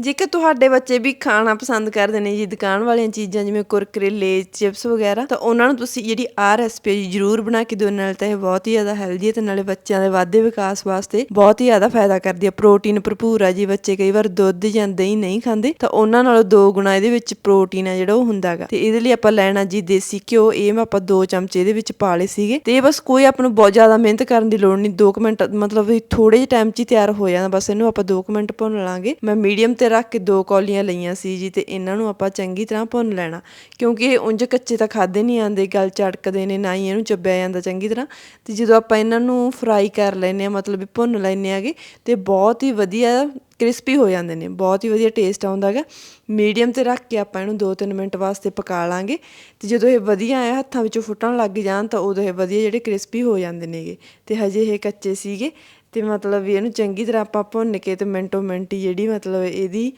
ਜੇਕਰ ਤੁਹਾਡੇ ਬੱਚੇ ਵੀ ਖਾਣਾ ਪਸੰਦ ਕਰਦੇ ਨੇ ਜੀ, ਦੁਕਾਨ ਵਾਲੀਆਂ ਚੀਜ਼ਾਂ ਜਿਵੇਂ ਕੁਰਕਰੇ, ਲੇਜ, ਚਿਪਸ ਵਗੈਰਾ, ਤਾਂ ਉਹਨਾਂ ਨੂੰ ਤੁਸੀਂ ਜਿਹੜੀ ਆਹ ਰੈਸਪੀ ਜੀ ਜ਼ਰੂਰ ਬਣਾ ਕੇ ਦਿਓ, ਨਾਲ ਤਾਂ ਇਹ ਬਹੁਤ ਹੀ ਜ਼ਿਆਦਾ ਹੈਲਦੀ ਹੈ ਤੇ ਨਾਲੇ ਬੱਚਿਆਂ ਦੇ ਵਾਧੇ ਵਿਕਾਸ ਵਾਸਤੇ ਬਹੁਤ ਹੀ ਜ਼ਿਆਦਾ ਫਾਇਦਾ ਕਰਦੀ ਹੈ ਪ੍ਰੋਟੀਨ ਭਰਪੂਰ ਆ ਜੀ, ਬੱਚੇ ਕਈ ਵਾਰ ਦੁੱਧ ਜਾਂ ਦਹੀਂ ਨਹੀਂ ਖਾਂਦੇ, ਤਾਂ ਉਹਨਾਂ ਨਾਲੋਂ ਦੋ ਗੁਣਾ ਇਹਦੇ ਵਿੱਚ ਪ੍ਰੋਟੀਨ ਆ ਜਿਹੜਾ ਉਹ ਹੁੰਦਾਗਾ ਤੇ ਇਹਦੇ ਲਈ ਆਪਾਂ ਲੈਣਾ ਜੀ ਦੇਸੀ ਘਿਓ, ਇਹ ਮੈਂ ਆਪਾਂ ਦੋ ਚਮਚੇ ਇਹਦੇ ਵਿੱਚ ਪਾ ਲਏ ਸੀਗੇ। ਤੇ ਇਹ ਬਸ ਕੋਈ ਆਪਾਂ ਨੂੰ ਬਹੁਤ ਜ਼ਿਆਦਾ ਮਿਹਨਤ ਕਰਨ ਦੀ ਲੋੜ ਨਹੀਂ 2 ਮਿੰਟ ਮਤਲਬ ਥੋੜੇ ਜਿਹੇ ਟਾਈਮ 'ਚ ਹੀ ਤਿਆਰ ਹੋ ਜਾਂਦਾ, ਬਸ ਇਹਨੂੰ ਆਪਾਂ 2 ਮਿੰਟ ਭੁੰਨ ਲਾਂਗੇ। ਮੈਂ ਮੀਡੀਅਮ ਤੇ ਰੱਖ ਕੇ ਦੋ ਕੌਲੀਆਂ ਲਈਆਂ ਸੀ ਜੀ ਤੇ ਇਹਨਾਂ ਨੂੰ ਆਪਾਂ ਚੰਗੀ ਤਰ੍ਹਾਂ ਭੁੰਨ ਲੈਣਾ। ਕਿਉਂਕਿ ਇਹ ਉਂਝ ਕੱਚੇ ਤਾਂ ਖਾਦੇ ਨਹੀਂ ਆਂਦੇ ਗਲ ਚੜਕਦੇ ਨੇ, ਨਾ ਹੀ ਇਹਨੂੰ ਚੱਬਿਆ ਜਾਂਦਾ ਚੰਗੀ ਤਰ੍ਹਾਂ। ਤੇ ਜਦੋਂ ਆਪਾਂ ਇਹਨਾਂ ਨੂੰ ਫਰਾਈ ਕਰ ਲੈਨੇ ਆ ਮਤਲਬ ਵੀ ਭੁੰਨ ਲੈਨੇ ਆਗੇ ਤੇ ਬਹੁਤ ਹੀ ਵਧੀਆ ਕ੍ਰਿਸਪੀ ਹੋ ਜਾਂਦੇ ਨੇ, ਬਹੁਤ ਹੀ ਵਧੀਆ ਟੇਸਟ ਆਉਂਦਾ ਹੈਗਾ। ਮੀਡੀਅਮ ਤੇ ਰੱਖ ਕੇ ਆਪਾਂ ਇਹਨੂੰ 2-3 ਮਿੰਟ ਵਾਸਤੇ ਪਕਾ ਲਾਂਗੇ। ਤੇ ਜਦੋਂ ਇਹ ਵਧੀਆ ਆ ਹੱਥਾਂ ਵਿੱਚੋਂ ਫੁੱਟਣ ਲੱਗ ਜਾਣ ਤਾਂ ਉਦੋਂ ਇਹ ਵਧੀਆ ਜਿਹੜੇ ਕ੍ਰਿਸਪੀ ਹੋ ਜਾਂਦੇ ਨੇਗੇ। ਤੇ ਹਜੇ ਇਹ ਕੱਚੇ ਸੀਗੇ। ਤੇ ਮਤਲਬ ਵੀ ਇਹਨੂੰ ਚੰਗੀ ਤਰ੍ਹਾਂ ਆਪਾਂ ਭੁੰਨ ਕੇ ਤੇ ਮਿੰਟੋ ਮਿੰਟ ਹੀ ਜਿਹੜੀ ਮਤਲਬ ਇਹਦੀ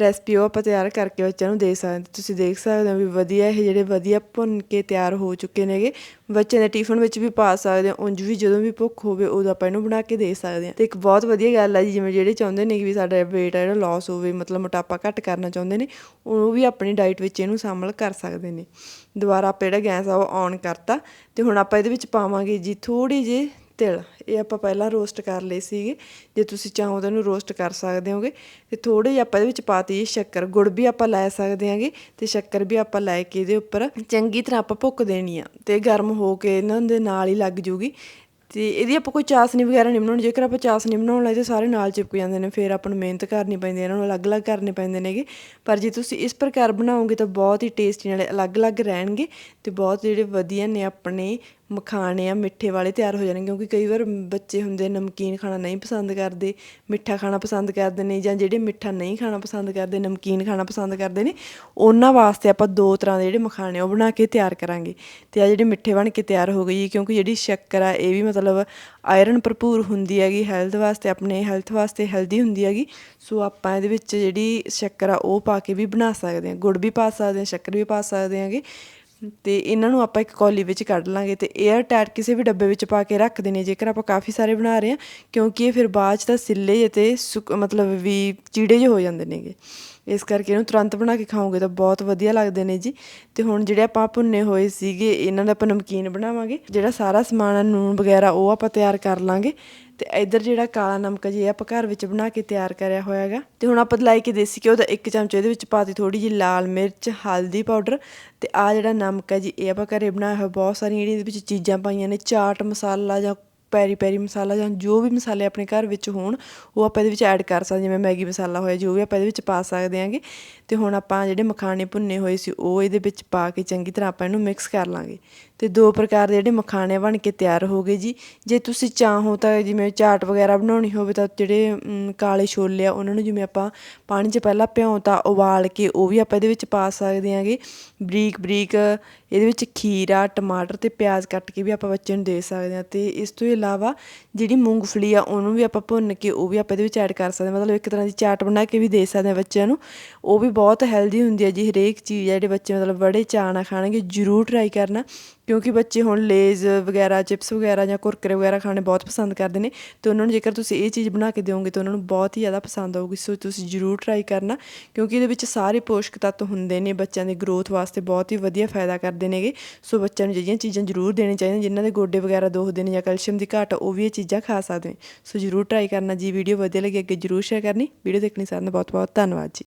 ਰੈਸਪੀ ਉਹ ਆਪਾਂ ਤਿਆਰ ਕਰਕੇ ਬੱਚਿਆਂ ਨੂੰ ਦੇ ਸਕਦੇ ਤੁਸੀਂ ਦੇਖ ਸਕਦੇ ਹੋ ਵੀ ਵਧੀਆ ਇਹ ਜਿਹੜੇ ਵਧੀਆ ਭੁੰਨ ਕੇ ਤਿਆਰ ਹੋ ਚੁੱਕੇ ਨੇਗੇ ਬੱਚਿਆਂ ਦੇ ਟਿਫਨ ਵਿੱਚ ਵੀ ਪਾ ਸਕਦੇ ਹੋ, ਉਂਝ ਵੀ ਜਦੋਂ ਵੀ ਭੁੱਖ ਹੋਵੇ ਉਦੋਂ ਆਪਾਂ ਇਹਨੂੰ ਬਣਾ ਕੇ ਦੇ ਸਕਦੇ ਹਾਂ। ਤੇ ਇੱਕ ਬਹੁਤ ਵਧੀਆ ਗੱਲ ਹੈ ਜੀ, ਜਿਵੇਂ ਜਿਹੜੇ ਚਾਹੁੰਦੇ ਨੇ ਕਿ ਵੀ ਸਾਡਾ weight ਹੈ ਜਿਹੜਾ ਲਾਸ ਹੋਵੇ, ਮਤਲਬ ਮੋਟਾਪਾ ਘੱਟ ਕਰਨਾ ਚਾਹੁੰਦੇ ਨੇ, ਉਹ ਵੀ ਆਪਣੀ ਡਾਈਟ ਵਿੱਚ ਇਹਨੂੰ ਸ਼ਾਮਲ ਕਰ ਸਕਦੇ ਨੇ। ਦੁਬਾਰਾ ਆਪਾਂ ਜਿਹੜਾ ਗੈਸ ਆ ਉਹ ਔਨ ਕਰਤਾ। ਤੇ ਹੁਣ ਆਪਾਂ ਇਹਦੇ ਵਿੱਚ ਪਾਵਾਂਗੇ ਜੀ ਥੋੜੀ ਜਿਹੀ ਤਿਲ ਇਹ ਆਪਾਂ ਪਹਿਲਾਂ ਰੋਸਟ ਕਰ ਲਏ ਸੀਗੇ। ਜੇ ਤੁਸੀਂ ਚਾਹੋ ਤਾਂ ਇਹਨੂੰ ਰੋਸਟ ਕਰ ਸਕਦੇ ਹੋਗੇ। ਤੇ ਥੋੜੇ ਜਿਹਾ ਆਪਾਂ ਇਹਦੇ ਵਿੱਚ ਪਾਤੀ ਸ਼ੱਕਰ। ਗੁੜ ਵੀ ਆਪਾਂ ਲੈ ਸਕਦੇ ਹਾਂਗੇ ਤੇ ਸ਼ੱਕਰ ਵੀ ਆਪਾਂ ਲੈ ਕੇ ਇਹਦੇ ਉੱਪਰ ਚੰਗੀ ਤਰ੍ਹਾਂ ਆਪਾਂ ਭੁੱਕ ਦੇਣੀ ਆ ਤੇ ਗਰਮ ਹੋ ਕੇ ਇਹਨਾਂ ਦੇ ਨਾਲ ਹੀ ਲੱਗ ਜੂਗੀ। ਤੇ ਇਹਦੀ ਆਪਾਂ ਕੋਈ ਚਾਸਨੀ ਵਗੈਰਾ ਨਹੀਂ ਬਣਾਉਣੀ। ਜੇਕਰ ਆਪਾਂ ਚਾਸਨੀ ਬਣਾਉਣ ਲਈ ਤੇ ਸਾਰੇ ਨਾਲ ਚਿਪਕ ਜਾਂਦੇ ਨੇ। ਫਿਰ ਆਪਾਂ ਨੂੰ ਮਿਹਨਤ ਕਰਨੀ ਪੈਂਦੀ ਹੈ। ਇਹਨਾਂ ਨੂੰ ਅਲੱਗ-ਅਲੱਗ ਕਰਨੇ ਪੈਂਦੇ ਨੇਗੇ। ਪਰ ਜੇ ਤੁਸੀਂ ਇਸ ਪ੍ਰਕਾਰ ਬਣਾਓਗੇ ਤਾਂ ਬਹੁਤ ਹੀ ਟੇਸਟੀ ਨਾਲੇ ਅਲੱਗ-ਅਲੱਗ ਰਹਿਣਗੇ ਤੇ ਬਹੁਤ ਜਿਹੜੇ ਵਧੀਆ ਨੇ ਆਪਣੇ ਮਖਾਣੇ ਆ, ਮਿੱਠੇ ਵਾਲੇ ਤਿਆਰ ਹੋ ਜਾਣਗੇ ਕਿਉਂਕਿ ਕਈ ਵਾਰ ਬੱਚੇ ਹੁੰਦੇ ਨਮਕੀਨ ਖਾਣਾ ਨਹੀਂ ਪਸੰਦ ਕਰਦੇ, ਮਿੱਠਾ ਖਾਣਾ ਪਸੰਦ ਕਰਦੇ ਨੇ ਜਾਂ ਜਿਹੜੇ ਮਿੱਠਾ ਨਹੀਂ ਖਾਣਾ ਪਸੰਦ ਕਰਦੇ, ਨਮਕੀਨ ਖਾਣਾ ਪਸੰਦ ਕਰਦੇ ਨੇ, ਉਹਨਾਂ ਵਾਸਤੇ ਆਪਾਂ ਦੋ ਤਰ੍ਹਾਂ ਦੇ ਜਿਹੜੇ ਮਖਾਣੇ ਉਹ ਬਣਾ ਕੇ ਤਿਆਰ ਕਰਾਂਗੇ। ਤੇ ਆ ਜਿਹੜੇ ਮਿੱਠੇ ਬਣ ਕੇ ਤਿਆਰ ਹੋ ਗਈ, ਕਿਉਂਕਿ ਜਿਹੜੀ ਸ਼ੱਕਰ ਆ, ਇਹ ਵੀ ਮਤਲਬ ਆਇਰਨ ਭਰਪੂਰ ਹੁੰਦੀ ਹੈਗੀ, ਹੈਲਥ ਵਾਸਤੇ, ਆਪਣੇ ਹੈਲਥ ਵਾਸਤੇ ਹੈਲਦੀ ਹੁੰਦੀ ਹੈਗੀ, ਸੋ ਆਪਾਂ ਇਹਦੇ ਵਿੱਚ ਜਿਹੜੀ ਸ਼ੱਕਰ ਆ, ਉਹ ਪਾ ਕੇ ਵੀ ਬਣਾ ਸਕਦੇ ਹਾਂ, ਗੁੜ ਵੀ ਪਾ ਸਕਦੇ ਹਾਂ, ਸ਼ੱਕਰ ਵੀ ਪਾ ਸਕਦੇ ਹਾਂਗੇ ਤੇ ਇਹਨਾਂ ਨੂੰ ਆਪਾਂ ਇੱਕ ਕੌਲੀ ਵਿੱਚ ਕੱਢ ਲਾਂਗੇ ਤੇ 에ਅਰ ਟਾਈਟ ਕਿਸੇ ਵੀ ਡੱਬੇ ਵਿੱਚ ਪਾ ਕੇ ਰੱਖ ਦੇਣੇ ਜੇਕਰ ਆਪਾਂ ਕਾਫੀ ਸਾਰੇ ਬਣਾ ਰਹੇ ਹਾਂ ਕਿਉਂਕਿ ਇਹ ਫਿਰ ਬਾਅਦ ਚ ਤਾਂ ਸਿੱਲੇ ਅਤੇ ਮਤਲਬ ਵੀ ਚੀੜੇ ਜਿਹੇ ਹੋ ਜਾਂਦੇ ਨੇਗੇ। ਇਸ ਕਰਕੇ ਇਹਨੂੰ ਤੁਰੰਤ ਬਣਾ ਕੇ ਖਾਓਗੇ ਤਾਂ ਬਹੁਤ ਵਧੀਆ ਲੱਗਦੇ ਨੇ ਜੀ। ਤੇ ਹੁਣ ਜਿਹੜੇ ਆਪਾਂ ਭੁੰਨੇ ਹੋਏ ਸੀਗੇ, ਇਹਨਾਂ ਦਾ ਆਪਾਂ ਨਮਕੀਨ ਬਣਾਵਾਂਗੇ। ਜਿਹੜਾ ਸਾਰਾ ਸਮਾਨ ਨੂਨ ਵਗੈਰਾ, ਉਹ ਆਪਾਂ ਤਿਆਰ ਕਰ ਲਾਂਗੇ। ਤੇ ਇਧਰ ਜਿਹੜਾ ਕਾਲਾ ਨਮਕ ਜੀ ਆਪਾਂ ਘਰ ਵਿੱਚ ਬਣਾ ਕੇ ਤਿਆਰ ਕਰਿਆ ਹੋਇਆ ਹੈਗਾ। ਤੇ ਹੁਣ ਆਪਾਂ ਲਾਈ ਕੇ ਦੇਸੀ ਘਿਓ ਦਾ ਇੱਕ ਚਮਚ ਇਹਦੇ ਵਿੱਚ ਪਾਤੀ ਥੋੜੀ ਜਿਹੀ ਲਾਲ ਮਿਰਚ, ਹਲਦੀ ਪਾਊਡਰ। ਤੇ ਆ ਜਿਹੜਾ ਨਮਕ ਹੈ ਜੀ, ਇਹ ਆਪਾਂ ਘਰੇ ਬਣਾਇਆ ਹੋਇਆ, ਬਹੁਤ ਸਾਰੀਆਂ ਜਿਹੜੀਆਂ ਇਹਦੇ ਵਿੱਚ ਚੀਜ਼ਾਂ ਪਾਈਆਂ ਨੇ, ਚਾਟ, ਮਸਾਲਾ ਜਾਂ ਪੈਰੀ ਪੈਰੀ ਮਸਾਲਾ ਜਾਂ ਜੋ ਵੀ ਮਸਾਲੇ ਆਪਣੇ ਘਰ ਵਿੱਚ ਹੋਣ, ਉਹ ਆਪਾਂ ਇਹਦੇ ਵਿੱਚ ਐਡ ਕਰ ਸਕਦੇ ਜਿਵੇਂ ਮੈਗੀ ਮਸਾਲਾ ਹੋਇਆ, ਜੋ ਵੀ ਆਪਾਂ ਇਹਦੇ ਵਿੱਚ ਪਾ ਸਕਦੇ ਆਂਗੇ ਤੇ ਹੁਣ ਆਪਾਂ ਜਿਹੜੇ ਮਖਾਣੇ ਭੁੰਨੇ ਹੋਏ ਸੀ, ਉਹ ਇਹਦੇ ਵਿੱਚ ਪਾ ਕੇ ਚੰਗੀ ਤਰ੍ਹਾਂ ਆਪਾਂ ਇਹਨੂੰ ਮਿਕਸ ਕਰ ਲਾਂਗੇ। ਅਤੇ ਦੋ ਪ੍ਰਕਾਰ ਦੇ ਜਿਹੜੇ ਮਖਾਣੇ ਬਣ ਕੇ ਤਿਆਰ ਹੋ ਗਏ ਜੀ। ਜੇ ਤੁਸੀਂ ਚਾਹੋ ਤਾਂ ਜਿਵੇਂ ਚਾਟ ਵਗੈਰਾ ਬਣਾਉਣੀ ਹੋਵੇ ਤਾਂ ਜਿਹੜੇ ਕਾਲੇ ਛੋਲੇ ਆ, ਉਹਨਾਂ ਨੂੰ ਜਿਵੇਂ ਆਪਾਂ ਪਾਣੀ 'ਚ ਪਹਿਲਾਂ ਭਿਉਂ ਤਾਂ ਉਬਾਲ ਕੇ ਉਹ ਵੀ ਆਪਾਂ ਇਹਦੇ ਵਿੱਚ ਪਾ ਸਕਦੇ ਆਂਗੇ। ਬਰੀਕ ਬਰੀਕ ਇਹਦੇ ਵਿੱਚ ਖੀਰਾ, ਟਮਾਟਰ ਤੇ ਪਿਆਜ਼ ਕੱਟ ਕੇ ਵੀ ਆਪਾਂ ਬੱਚੇ ਨੂੰ ਦੇ ਸਕਦੇ ਹਾਂ ਤੇ ਇਸ ਤੋਂ ਇਲਾਵਾ ਜਿਹੜੀ ਮੂੰਗਫਲੀ ਆ, ਉਹਨੂੰ ਵੀ ਆਪਾਂ ਭੁੰਨ ਕੇ ਉਹ ਵੀ ਆਪਾਂ ਇਹਦੇ ਵਿੱਚ ਐਡ ਕਰ ਸਕਦੇ ਹਾਂ ਮਤਲਬ ਇੱਕ ਤਰ੍ਹਾਂ ਦੀ ਚਾਟ ਬਣਾ ਕੇ ਵੀ ਦੇ ਸਕਦੇ ਹਾਂ ਬੱਚਿਆਂ ਨੂੰ। ਉਹ ਵੀ ਬਹੁਤ ਹੈਲਦੀ ਹੁੰਦੀ ਹੈ ਜੀ, ਹਰੇਕ ਚੀਜ਼ ਆ ਜਿਹੜੇ ਬੱਚੇ ਮਤਲਬ ਬੜੇ ਚਾਅ ਨਾਲ ਖਾਣਗੇ, ਜ਼ਰੂਰ ਟਰਾਈ ਕਰਨਾ। ਕਿਉਂਕਿ ਬੱਚੇ ਹੁਣ ਲੇਜ਼ ਵਗੈਰਾ, ਚਿਪਸ ਵਗੈਰਾ ਜਾਂ ਕੁਰਕਰੇ ਵਗੈਰਾ ਖਾਣੇ ਬਹੁਤ ਪਸੰਦ ਕਰਦੇ ਨੇ ਤੇ ਉਹਨਾਂ ਨੂੰ ਜੇਕਰ ਤੁਸੀਂ ਇਹ ਚੀਜ਼ ਬਣਾ ਕੇ ਦਿਓਗੇ ਤਾਂ ਉਹਨਾਂ ਨੂੰ ਬਹੁਤ ਹੀ ਜ਼ਿਆਦਾ ਪਸੰਦ ਆਊਗੀ, ਸੋ ਤੁਸੀਂ ਜ਼ਰੂਰ ਟਰਾਈ ਕਰਨਾ ਕਿਉਂਕਿ ਇਹਦੇ ਵਿੱਚ ਸਾਰੇ ਪੋਸ਼ਕ ਤੱਤ ਹੁੰਦੇ ਨੇ, ਬੱਚਿਆਂ ਦੀ ਗਰੋਥ ਵਾਸਤੇ ਬਹੁਤ ਹੀ ਵਧੀਆ ਫਾਇਦਾ ਕਰਦੇ ਨੇਗੇ, ਸੋ ਬੱਚਿਆਂ ਨੂੰ ਜਿਹੜੀਆਂ ਚੀਜ਼ਾਂ ਜ਼ਰੂਰ ਦੇਣੀਆਂ ਚਾਹੀਦੀਆਂ, ਜਿਨ੍ਹਾਂ ਦੇ ਗੋਡੇ ਵਗੈਰਾ ਦੁਖਦੇ ਨੇ ਜਾਂ ਕੈਲਸ਼ੀਅਮ ਦੀ ਘਾਟ ਉਹ ਵੀ ਇਹ ਚੀਜ਼ਾਂ ਖਾ ਸਕਦੇ ਸੋ ਜ਼ਰੂਰ ਟਰਾਈ ਕਰਨਾ, ਜੀ ਵੀਡੀਓ ਵਧੀਆ ਲੱਗੀ ਅੱਗੇ ਜ਼ਰੂਰ ਸ਼ੇਅਰ ਕਰਨੀ। ਵੀਡੀਓ ਦੇਖਣੀ ਸਾਰਿਆਂ ਦਾ ਬਹੁਤ ਬਹੁਤ ਧੰਨਵਾਦ ਜੀ।